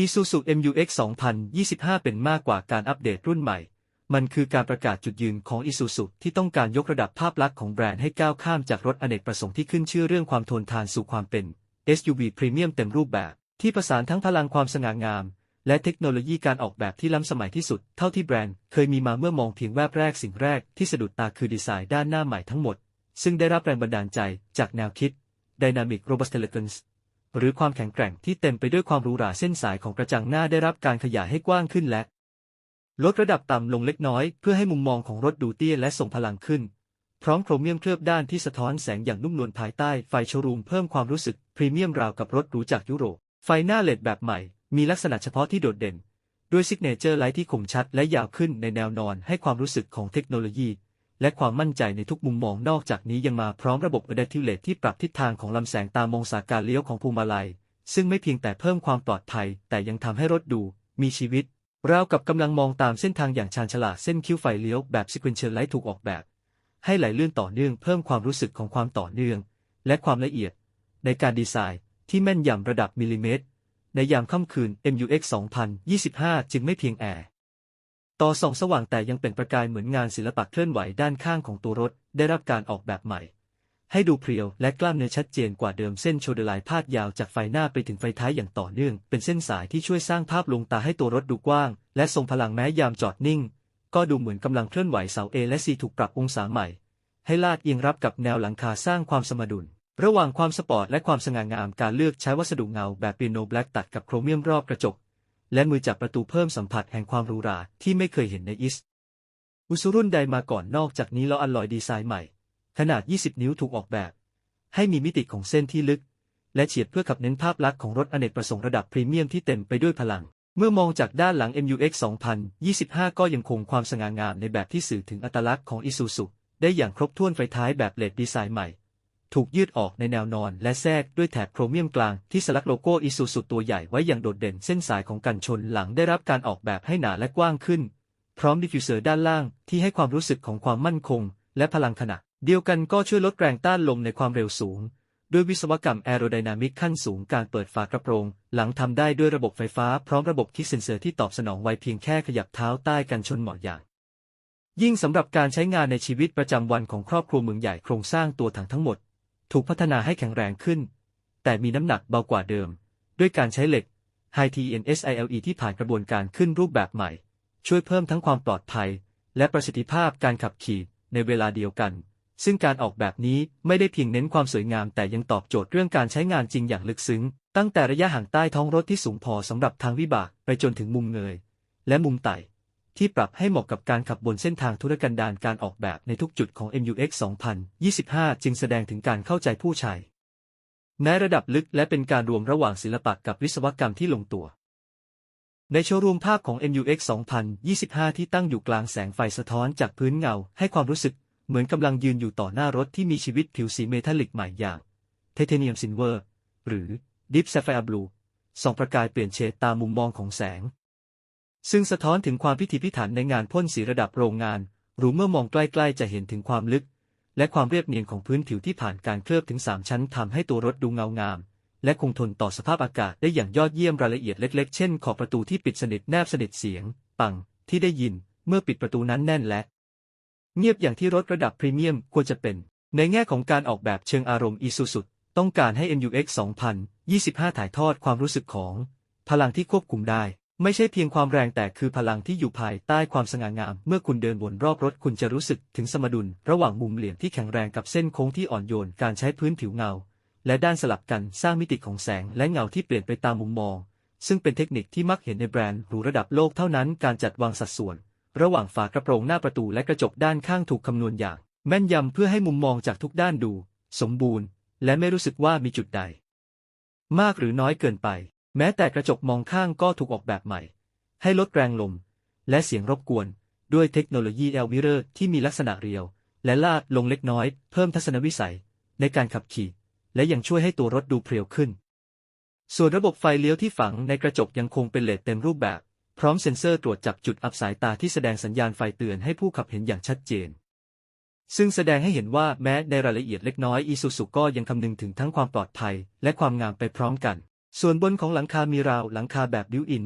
Isuzu MU-X 2025 เป็นมากกว่าการอัปเดตรุ่นใหม่ มันคือการประกาศจุดยืนของ Isuzu ที่ต้องการยกระดับภาพลักษณ์ของแบรนด์ให้ก้าวข้ามจากรถอเนกประสงค์ที่ขึ้นชื่อเรื่องความทนทานสู่ความเป็น SUV พรีเมียมเต็มรูปแบบ ที่ประสานทั้งพลังความสง่างาม และเทคโนโลยีการออกแบบที่ล้ำสมัยที่สุด เท่าที่แบรนด์เคยมีมาเมื่อมองเพียงแวบแรกสิ่งแรกที่สะดุดตาคือดีไซน์ด้านหน้าใหม่ทั้งหมด ซึ่งได้รับแรงบันดาลใจจากแนวคิด Dynamic Robustness หรือความแข็งแกร่งที่เต็มไปด้วยความหรูหราเส้นสายของกระจังหน้าได้รับการขยายให้กว้างขึ้นและ ลดระดับต่ำลงเล็กน้อย เพื่อให้มุมมองของรถดูเตี้ยและส่งพลังขึ้น พร้อมโครเมียมเคลือบด้านที่สะท้อนแสงอย่างนุ่มนวลภายใต้ไฟโชว์รูมเพิ่มความรู้สึกพรีเมียมราวกับรถหรูจากยุโรป ไฟหน้าเลดแบบใหม่ มีลักษณะเฉพาะที่โดดเด่น ด้วยซิกเนเจอร์ไลท์ที่คมชัดและยาวขึ้นในแนวนอนให้ความรู้สึกของเทคโนโลยี และความมั่นใจในทุกมุมมองนอกจากนี้ยังมาพร้อมระบบ Adaptive ที่ปรับทิศทางของลำแสงตามองศาการเลี้ยวของพวงมาลัย ซึ่งไม่เพียงแต่เพิ่มความปลอดภัย แต่ยังทำให้รถดู มีชีวิตราวกับกำลังมองตามเส้นทางอย่างชาญฉลาดเส้นคิ้วไฟเลี้ยวแบบ Sequential Light ถูกออกแบบ ให้ไหลเลื่อนต่อเนื่องเพิ่มความรู้สึกของความต่อเนื่อง และความละเอียด ในการดีไซน์ที่แม่นยำระดับมิลลิเมตร ในยามค่ำคืน MUX 2025 จึงไม่เพียงแอร์ ต่อส่องสว่างแต่ยังเป็นประกายเหมือนงานศิลปะเคลื่อนไหวด้านข้างของตัวรถ ได้รับการออกแบบใหม่ ให้ดูเพรียวและกล้ามเนื้อชัดเจนกว่าเดิมเส้นโชเดอร์ไลน์พาดยาวจากไฟหน้าไปถึงไฟท้ายอย่างต่อเนื่อง เป็นเส้นสายที่ช่วยสร้างภาพลวงตาให้ตัวรถดูกว้าง และทรงพลังแม้ยามจอดนิ่ง ก็ดูเหมือนกำลังเคลื่อนไหวเสา A และ C ถูกปรับองศาใหม่ ให้ลาดเอียงรับกับแนวหลังคาสร้างความสมดุลระหว่างความสปอร์ตและความสง่างามการเลือกใช้วัสดุเงาแบบเปียโนแบล็กตัดกับโครเมียมรอบกระจก และมือจับประตูเพิ่มสัมผัสแห่งความหรูหราที่ไม่เคยเห็นในอิสอุซุรุ่นใดมาก่อนนอกจากนี้ล้ออัลลอยดีไซน์ใหม่ ขนาด 20 นิ้วถูกออกแบบ ให้มีมิติของเส้นที่ลึก และเฉียดเพื่อขับเน้นภาพลักษณ์ของรถอเนกประสงค์ระดับพรีเมียมที่เต็มไปด้วยพลัง เมื่อมองจากด้านหลัง MUX 2025 ก็ยังคงความสง่างามในแบบที่สื่อถึงอัตลักษณ์ของอิซูซุได้อย่างครบถ้วนไฟท้ายแบบเลดดีไซน์ใหม่ ถูกยืดออกในแนวนอนและแทรกด้วยแถบโครเมียมกลางที่สลักโลโก้อิซูซุตัวใหญ่ไว้อย่างโดดเด่นเส้นสายของกันชนหลังได้รับการออกแบบให้หนาและกว้างขึ้น พร้อมดิฟฟิวเซอร์ด้านล่างที่ให้ความรู้สึกของความมั่นคง และพลังขณะ เดียวกันก็ช่วยลดแรงต้านลมในความเร็วสูง ด้วยวิศวกรรมแอโรไดนามิกขั้นสูงการเปิดฝากระโปรง หลังทำได้ด้วยระบบไฟฟ้าพร้อมระบบคิดเซ็นเซอร์ที่ตอบสนองไวเพียงแค่ขยับเท้าใต้กันชนเหมาะอย่างยิ่งสำหรับการใช้งานในชีวิตประจำวันของครอบครัวเมืองใหญ่โครงสร้างตัวถังทั้งหมด ถูกพัฒนาให้แข็งแรงขึ้น แต่มีน้ำหนักเบากว่าเดิม ด้วยการใช้เหล็ก High TNSILE ที่ผ่านกระบวนการขึ้นรูปแบบใหม่ ช่วยเพิ่มทั้งความปลอดภัย และประสิทธิภาพการขับขี่ในเวลาเดียวกัน ซึ่งการออกแบบนี้ไม่ได้เพียงเน้นความสวยงาม แต่ยังตอบโจทย์เรื่องการใช้งานจริงอย่างลึกซึ้ง ตั้งแต่ระยะห่างใต้ท้องรถที่สูงพอสำหรับทางวิบากไปจนถึงมุมเงย และมุมไต่ ที่ปรับให้เหมาะกับการขับบนเส้นทางธุรกันดารการออกแบบในทุกจุดของ MUX 2025 จึงแสดงถึงการเข้าใจผู้ใช้ในระดับลึกและเป็นการรวมระหว่างศิลปะกับวิศวกรรมที่ลงตัว ในโชว์รูมภาพของ MUX 2025 ที่ตั้งอยู่กลางแสงไฟสะท้อนจากพื้นเงา ให้ความรู้สึกเหมือนกำลังยืนอยู่ต่อหน้ารถที่มีชีวิตผิวสีเมทัลลิกใหม่อย่างเทเทเนียมซินเวอร์หรือ Deep Sapphire Blue ส่องประกายเปลี่ยนเฉดตามมุมมองของแสง ซึ่งสะท้อนถึงความพิถีพิถันในงานพ่นสีระดับโรงงาน หรือเมื่อมองใกล้ๆจะเห็นถึงความลึก และความเรียบเนียนของพื้นผิวที่ผ่านการเคลือบถึง 3 ชั้นทำให้ตัวรถดูเงางาม และคงทนต่อสภาพอากาศได้อย่างยอดเยี่ยมรายละเอียดเล็ก ๆ เช่น ขอบประตูที่ปิดสนิทแนบสนิทเสียง ปัง ที่ได้ยิน เมื่อปิดประตูนั้นแน่นและ เงียบอย่างที่รถระดับพรีเมียมควรจะเป็น ในแง่ของการออกแบบเชิงอารมณ์อีซูซุต้องการให้ MUX 2025 ถ่ายทอดความรู้สึกของ พลังที่ควบคุมได้ ไม่ใช่เพียงความแรงแต่คือพลังที่อยู่ภายใต้ความสง่างาม เมื่อคุณเดินบนรอบรถคุณจะรู้สึกถึงสมดุล ระหว่างมุมเหลี่ยมที่แข็งแรงกับเส้นโค้งที่อ่อนโยน การใช้พื้นผิวเงา และด้านสลับกันสร้างมิติของแสงและเงาที่เปลี่ยนไปตามมุมมอง ซึ่งเป็นเทคนิคที่มักเห็นในแบรนด์หรูระดับโลกเท่านั้น การจัดวางสัดส่วน ระหว่างฝากระโปรงหน้าประตูและกระจกด้านข้างถูกคำนวณอย่าง แม่นยำเพื่อให้มุมมองจากทุกด้านดู สมบูรณ์ และไม่รู้สึกว่ามีจุดใด มากหรือน้อยเกินไป แม้แต่กระจกมองข้างก็ถูกออกแบบใหม่ ให้ลดแรงลม และเสียงรบกวน ด้วยเทคโนโลยี L Mirror ที่มีลักษณะเรียว และลาดลงเล็กน้อย เพิ่มทัศนวิสัย ในการขับขี่ และยังช่วยให้ตัวรถดูเพรียวขึ้น ส่วนระบบไฟเลี้ยวที่ฝังในกระจกยังคงเป็นเลดเต็มรูปแบบ พร้อมเซ็นเซอร์ตรวจจับจุดอับสายตาที่แสดงสัญญาณไฟเตือนให้ผู้ขับเห็นอย่างชัดเจน ซึ่งแสดงให้เห็นว่าแม้ในรายละเอียดเล็กน้อยอีซูซุก็ยังคำนึงถึงทั้งความปลอดภัย และความงามไปพร้อมกัน ส่วนบนของหลังคามีราวหลังคาแบบบิวอิน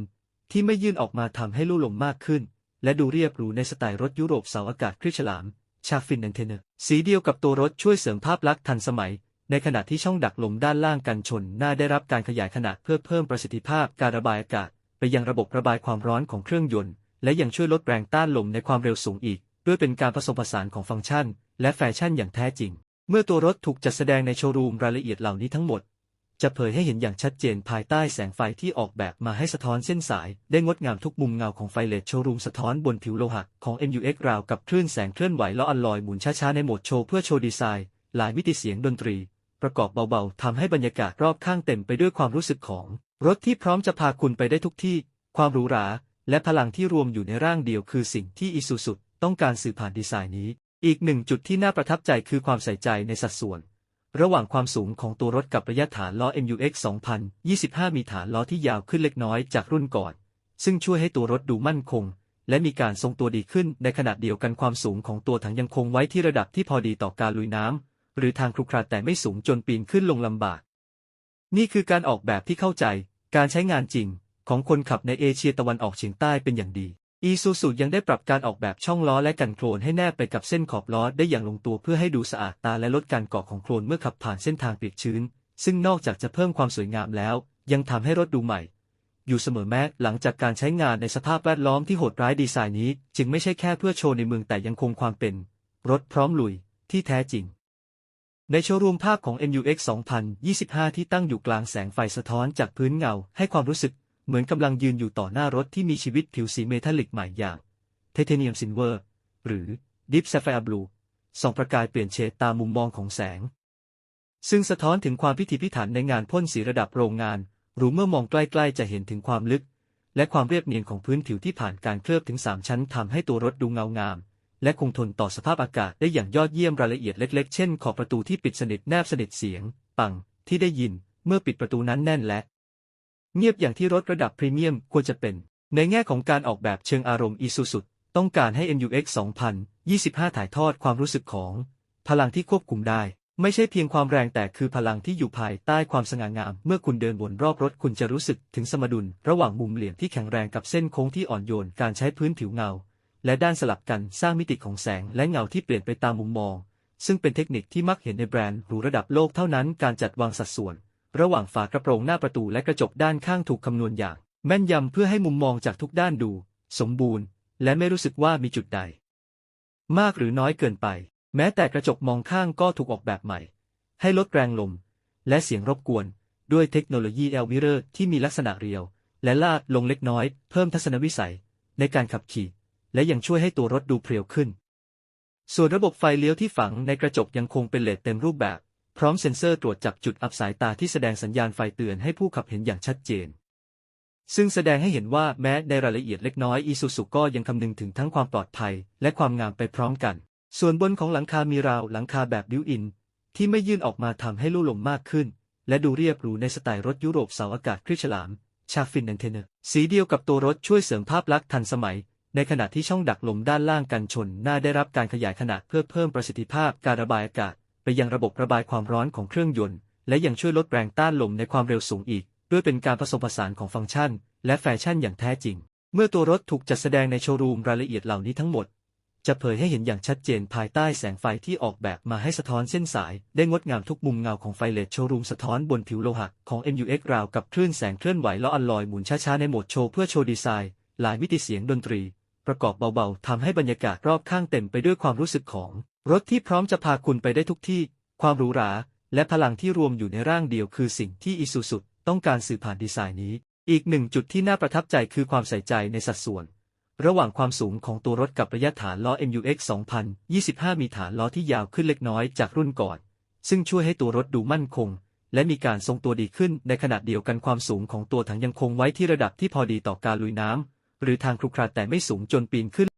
ที่ไม่ยื่นออกมาทำให้ลู่ลมมากขึ้น และดูเรียบหรูในสไตล์รถยุโรปเสาอากาศคริสฉลาม ชาฟินแอนเทเนอร์ สีเดียวกับตัวรถช่วยเสริมภาพลักษณ์ทันสมัย ในขณะที่ช่องดักลมด้านล่างกันชน หน้าได้รับการขยายขนาดเพื่อเพิ่มประสิทธิภาพการระบายอากาศ ไปยังระบบระบายความร้อนของเครื่องยนต์ และยังช่วยลดแรงต้านลมในความเร็วสูงอีก ด้วยเป็นการผสมผสานของฟังก์ชัน และแฟชั่นอย่างแท้จริง เมื่อตัวรถถูกจัดแสดงในโชว์รูมรายละเอียดเหล่านี้ทั้งหมด จะเผยให้เห็นอย่างชัดเจนภายใต้แสงไฟที่ออกแบบมาให้สะท้อนเส้นสาย ได้งดงามทุกมุมเงาของไฟเลดโชว์รูมสะท้อนบนผิวโลหะของ MUX ราวกับคลื่นแสงเคลื่อนไหวล้ออัลลอยหมุนช้าๆในโหมดโชว์เพื่อโชว์ดีไซน์ หลายมิติเสียงดนตรี ประกอบเบาๆทำให้บรรยากาศรอบข้างเต็มไปด้วยความรู้สึกของ รถที่พร้อมจะพาคุณไปได้ทุกที่ ความหรูหรา และพลังที่รวมอยู่ในร่างเดียวคือสิ่งที่อิซูซุต้องการสื่อผ่านดีไซน์นี้ อีกหนึ่งจุดที่น่าประทับใจคือความใส่ใจในสัดส่วน ระหว่างความสูงของตัวรถกับระยะฐานล้อ MUX 2025 มีฐานล้อที่ยาวขึ้นเล็กน้อยจากรุ่นก่อน ซึ่งช่วยให้ตัวรถดูมั่นคง และมีการทรงตัวดีขึ้นในขณะเดียวกันความสูงของตัวถังยังคงไว้ที่ระดับที่พอดีต่อการลุยน้ำหรือทางครุขระแต่ไม่สูงจนปีนขึ้นลงลำบาก นี่คือการออกแบบที่เข้าใจ การใช้งานจริง ของคนขับในเอเชียตะวันออกเฉียงใต้เป็นอย่างดี อีซูซูยังได้ปรับการออกแบบช่องล้อและกันโคลนให้แนบไปกับเส้นขอบล้อได้อย่างลงตัวเพื่อให้ดูสะอาดตาและลดการเกาะของโคลนเมื่อขับผ่านเส้นทางเปียกชื้น ซึ่งนอกจากจะเพิ่มความสวยงามแล้ว ยังทำให้รถดูใหม่ อยู่เสมอแม้หลังจากการใช้งานในสภาพแวดล้อมที่โหดร้ายดีไซน์นี้ จึงไม่ใช่แค่เพื่อโชว์ในเมืองแต่ยังคงความเป็น รถพร้อมลุยที่แท้จริง ในโชว์รูมภาพของ MUX 2025 ที่ตั้งอยู่กลางแสงไฟสะท้อนจากพื้นเงาให้ความรู้สึก เหมือนกำลังยืนอยู่ต่อหน้ารถที่มีชีวิตผิวสีเมทัลลิกใหม่อย่างไทเทเนียมซิลเวอร์ หรือ Deep Sapphire Blue ส่องประกายเปลี่ยนเฉดตามมุมมองของแสง ซึ่งสะท้อนถึงความพิถีพิถันในงานพ่นสีระดับโรงงาน หรือเมื่อมองใกล้ๆจะเห็นถึงความลึก และความเรียบเนียนของพื้นผิวที่ผ่านการเคลือบถึง 3 ชั้นทำให้ตัวรถดูเงางาม และคงทนต่อสภาพอากาศได้อย่างยอดเยี่ยมรายละเอียดเล็ก ๆ เช่นขอบประตูที่ปิดสนิทแนบสนิทเสียง ปังที่ได้ยินเมื่อปิดประตูนั้นแน่นและ เงียบอย่างที่รถระดับพรีเมียมควรจะเป็น ในแง่ของการออกแบบเชิงอารมณ์อีซูซุต้องการให้ MUX 2025 ถ่ายทอดความรู้สึกของ พลังที่ควบคุมได้ ไม่ใช่เพียงความแรงแต่คือพลังที่อยู่ภายใต้ความสง่างาม เมื่อคุณเดินวนรอบรถคุณจะรู้สึกถึงสมดุล ระหว่างมุมเหลี่ยมที่แข็งแรงกับเส้นโค้งที่อ่อนโยนการใช้พื้นผิวเงา และด้านสลับกันสร้างมิติของแสงและเงาที่เปลี่ยนไปตามมุมมอง ซึ่งเป็นเทคนิคที่มักเห็นในแบรนด์หรูระดับโลกเท่านั้นการจัดวางสัดส่วน ระหว่างฝากระโปรงหน้าประตูและกระจกด้านข้างถูกคำนวณอย่าง แม่นยำเพื่อให้มุมมองจากทุกด้านดู สมบูรณ์ และไม่รู้สึกว่ามีจุดใด มากหรือน้อยเกินไป แม้แต่กระจกมองข้างก็ถูกออกแบบใหม่ ให้ลดแรงลม และเสียงรบกวน ด้วยเทคโนโลยี L Mirror ที่มีลักษณะเรียว และลาดลงเล็กน้อย เพิ่มทัศนวิสัย ในการขับขี่ และยังช่วยให้ตัวรถดูเพรียวขึ้น ส่วนระบบไฟเลี้ยวที่ฝังในกระจกยังคงเป็นเลดเต็มรูปแบบ พร้อมเซ็นเซอร์ตรวจจับจุดอับสายตาที่แสดงสัญญาณไฟเตือนให้ผู้ขับเห็นอย่างชัดเจน ซึ่งแสดงให้เห็นว่าแม้ในรายละเอียดเล็กน้อยอีซูซุก็ยังคำนึงถึงทั้งความปลอดภัย และความงามไปพร้อมกัน ส่วนบนของหลังคามีราวหลังคาแบบบิวอิน ที่ไม่ยื่นออกมาทำให้ลู่ลมมากขึ้น และดูเรียบหรูในสไตล์รถยุโรปเสาอากาศคริสฉลามชาฟินแอนเทเนอร์สีเดียวกับตัวรถช่วยเสริมภาพลักษณ์ทันสมัย ในขณะที่ช่องดักลมด้านล่างกันชน หน้าได้รับการขยายขนาดเพื่อเพิ่มประสิทธิภาพการระบายอากาศ ไปยังระบบระบายความร้อนของเครื่องยนต์ และยังช่วยลดแรงต้านลมในความเร็วสูงอีก ด้วยเป็นการผสมผสานของฟังก์ชัน และแฟชั่นอย่างแท้จริง เมื่อตัวรถถูกจัดแสดงในโชว์รูมรายละเอียดเหล่านี้ทั้งหมด จะเผยให้เห็นอย่างชัดเจนภายใต้แสงไฟที่ออกแบบมาให้สะท้อนเส้นสาย ได้งดงามทุกมุมเงาของไฟเลดโชว์รูมสะท้อนบนผิวโลหะของ MUX ราวกับคลื่นแสงเคลื่อนไหวล้ออัลลอยหมุนช้าๆในโหมดโชว์เพื่อโชว์ดีไซน์หลายมิติเสียงดนตรี ประกอบเบาๆทำให้บรรยากาศรอบข้างเต็มไปด้วยความรู้สึกของ รถที่พร้อมจะพาคุณไปได้ทุกที่ ความหรูหรา และพลังที่รวมอยู่ในร่างเดียวคือสิ่งที่อิซูซุต้องการสื่อผ่านดีไซน์นี้ อีกหนึ่งจุดที่น่าประทับใจคือความใส่ใจในสัดส่วน ระหว่างความสูงของตัวรถกับระยะฐานล้อ MUX 2025 มีฐานล้อที่ยาวขึ้นเล็กน้อยจากรุ่นก่อน ซึ่งช่วยให้ตัวรถดูมั่นคง และมีการทรงตัวดีขึ้น ในขณะเดียวกันความสูงของตัวถังยังคงไว้ที่ระดับที่พอดีต่อการลุยน้ำหรือทางครุขระแต่ไม่สูงจนปีนขึ้น